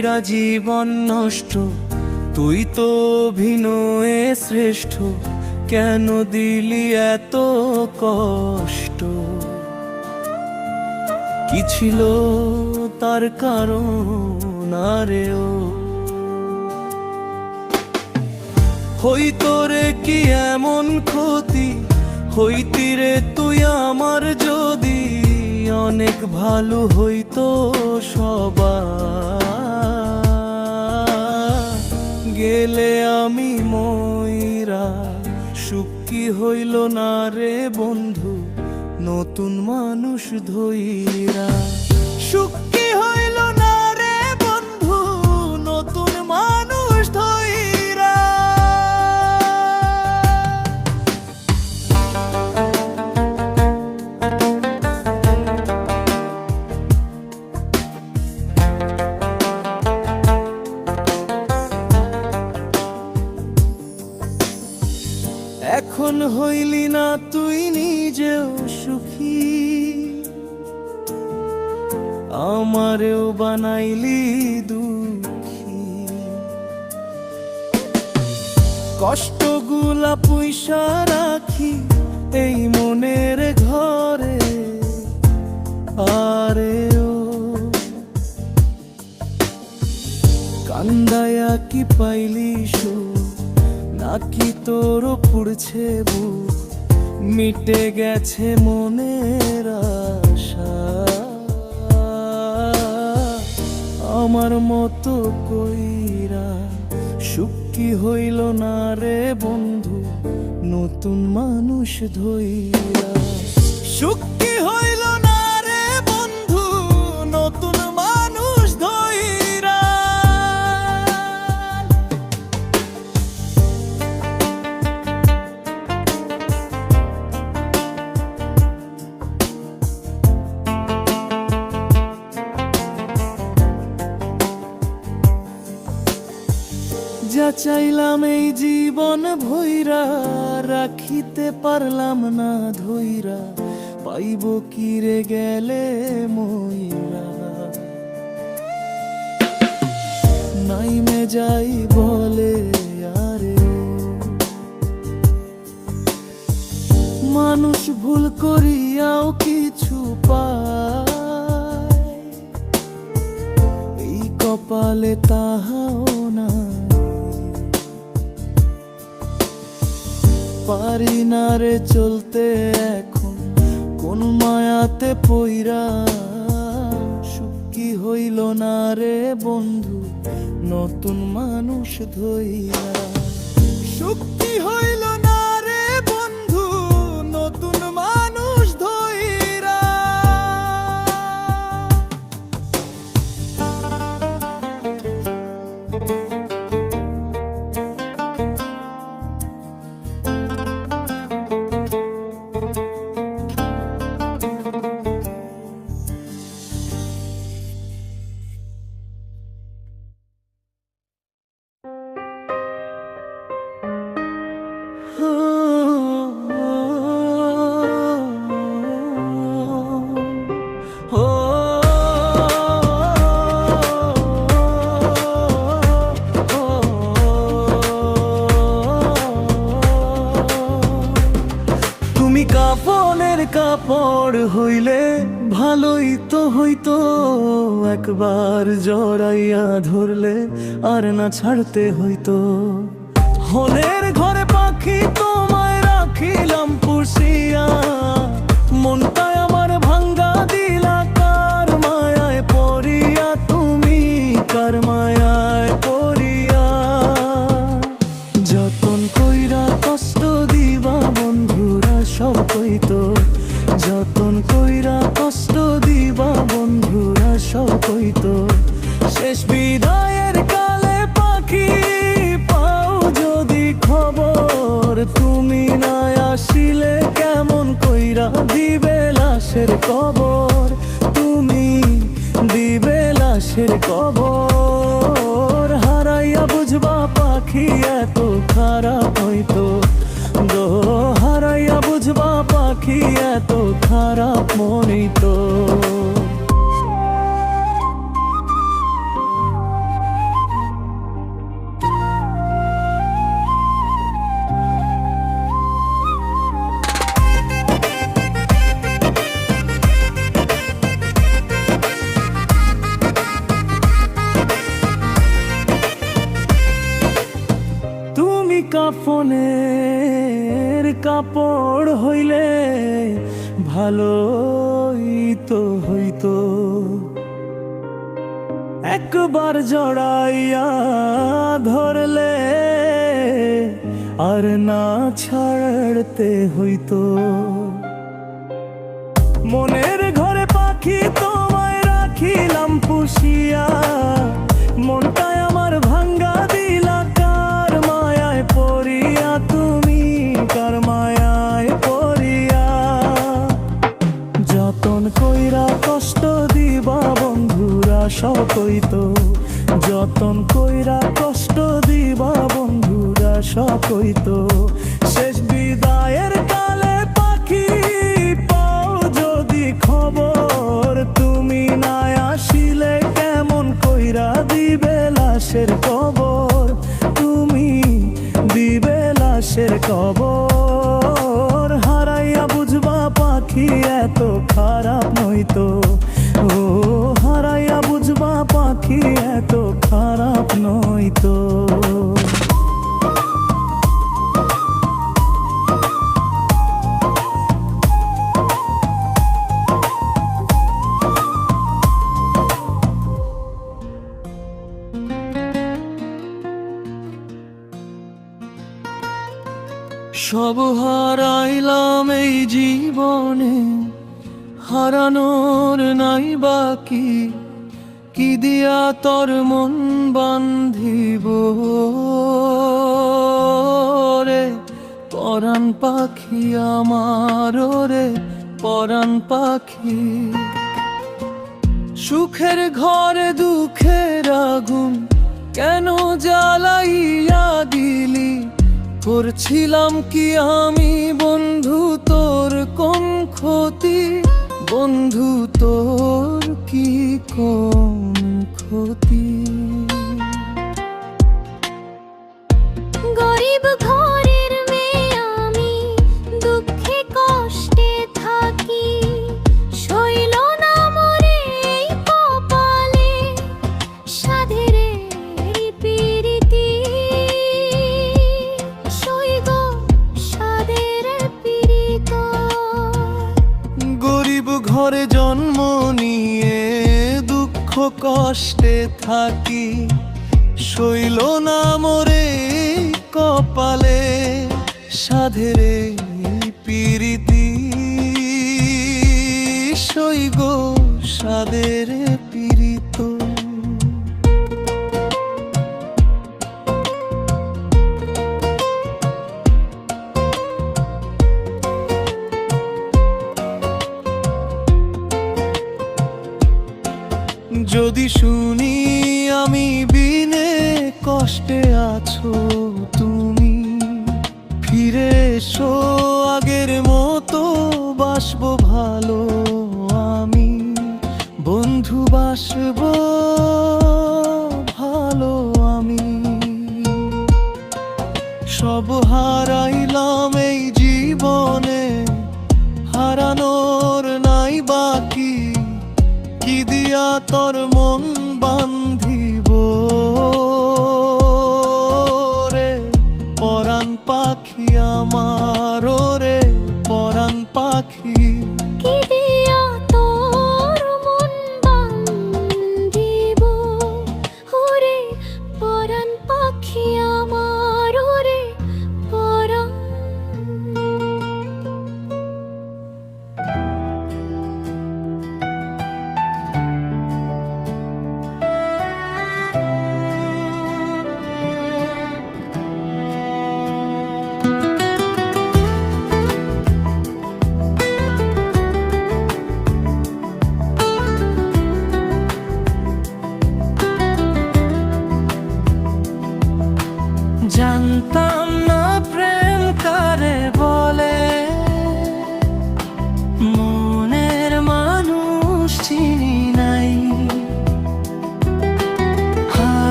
কইরা জীবন নষ্ট, তুই তো অভিনয়ে শ্রেষ্ঠ, কেন দিলি এত কষ্ট? কি ছিল তার কারণ, আরে ও? হইতো রে কি এমন ক্ষতি, হইতি রে তুই আমার যদি, অনেক ভালো হইতো সবার। গেলে আমি ময়রা সুখী হইল না রে বন্ধু নতুন মানুষ ধইরা। সুখ এখন হইলি না তুই নিজেও সুখী। আমারেও বানাইলি দুঃখী। কষ্টগুলা পয়সা রাখি এই মনের ঘরে। আরে কান্দায়া কি পাইলি সুখ? নাকি তোর পুড়ছে বুক মিটে গেছে মনের আশা। আমার মতো কইরা সুখ হইল না রে বন্ধু, নতুন মানুষ ধইরা। সুখ রাখিতে পারলাম না ধৈরা, পাইব কি রে গেলে মইরা নাইমে যাই বলে, আরে। মানুষ ভুল করিয়াও কিছু পায়, এই কপালে তাহাও না পারি না রে চলতে এখন। কোন মায়াতে পইরা সুখী হইল না রে বন্ধু, নতুন মানুষ ধইরা। সুখী হইল কাপড় হইলে ভালোই তো হইতো। একবার জড়াইয়া ধরলে আর না ছাড়তে হইতো। হলের ঘরে পাখি তোমায় রাখিলাম পুষিয়া। মনটায় আমার ভাঙ্গা দিলা, কার মায়ায় পড়িয়া তুমি, কার মায়ায় পড়িয়া। যতন কইরা কষ্ট দিবা বন্ধুরা, সব কইতো লাশের কবর, তুমি দিবে লাশের কবর। হারাইয়া বুঝবা পাখি এত খারাপ হইতো। দো হারাইয়া বুঝবা পাখি এত খারাপ মনিত কাফনের কাপড় হইলে ভালোই তো হইতো। একবার জড়াইয়া ধরলে আর না ছাড়তে হইতো। মনের ঘরে পাখি তোমায় রাখিলাম পুষিয়া। যতন কইরা কষ্ট দিবা বন্ধুরা সকইতো শেষ সব হারাইলাম এই জীবনে। হারানোর নাই বাকি। কি দিয়া তোর মন বান্ধিব রে? পরাণ পাখি আমার রে, পরাণ পাখি। সুখের ঘরে দুঃখের আগুন কেন জ্বালাইয়া দিলি? করছিলাম কি আমি? বন্ধু তোর কম ক্ষতি? বন্ধু তোর কি কম ক্ষতি? গরিব ঘরের থাকি শৈল না মরে কপালে সাধেরে পিরিতি সৈগ সাধেরে মতো বাসব ভালো আমি। বন্ধু বাসব ভালো আমি। সব হারাইলাম এই জীবনে, হারানোর নাই বাকি। কি দিয়া তোর মন বান্ধিব রে? পরাণ পাখি আমার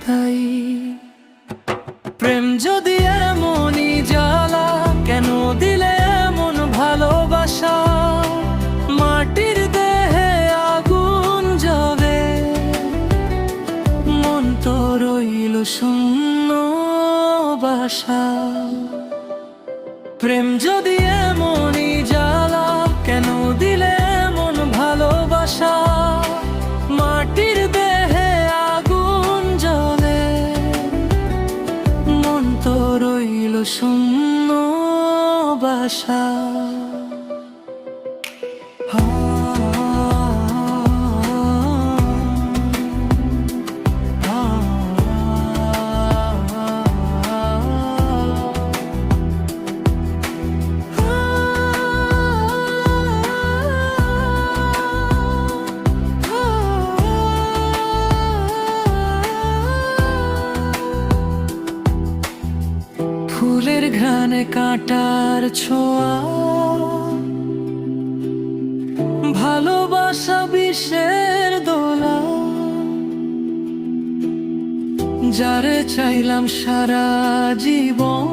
তাই প্রেম যদি শূন্য বাসা। ফুলের কাটার ছোঁয়া। ভালোবাসা বিশ্বের দোলা। যারে চাইলাম সারা জীবন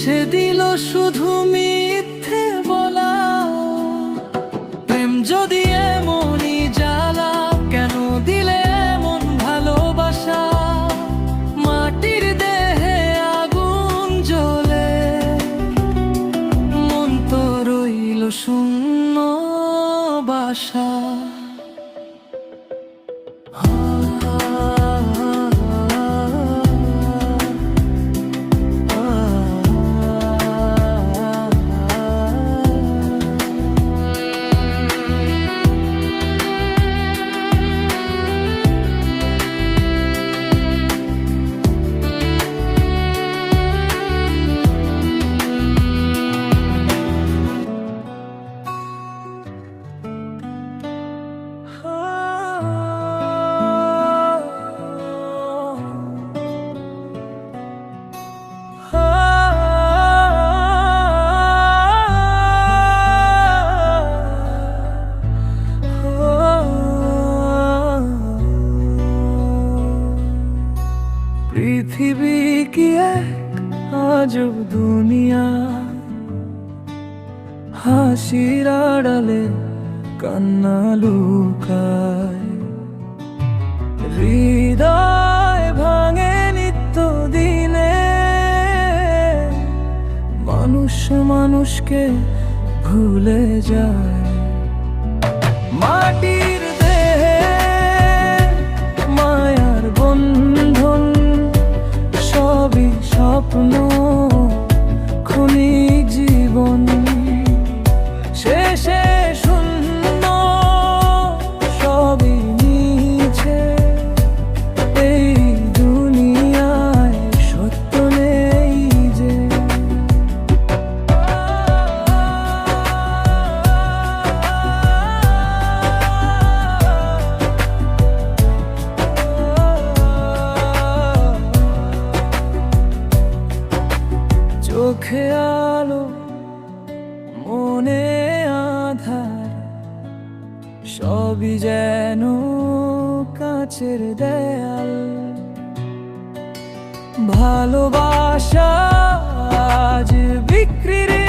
সে দিল শুধু মানুষকে ভুলে যায়। মাটির দেহে মায়ার বন্ধন সবই স্বপ্ন। যেন কাছের দেয়াল। ভালোবাসা আজ বিক্রির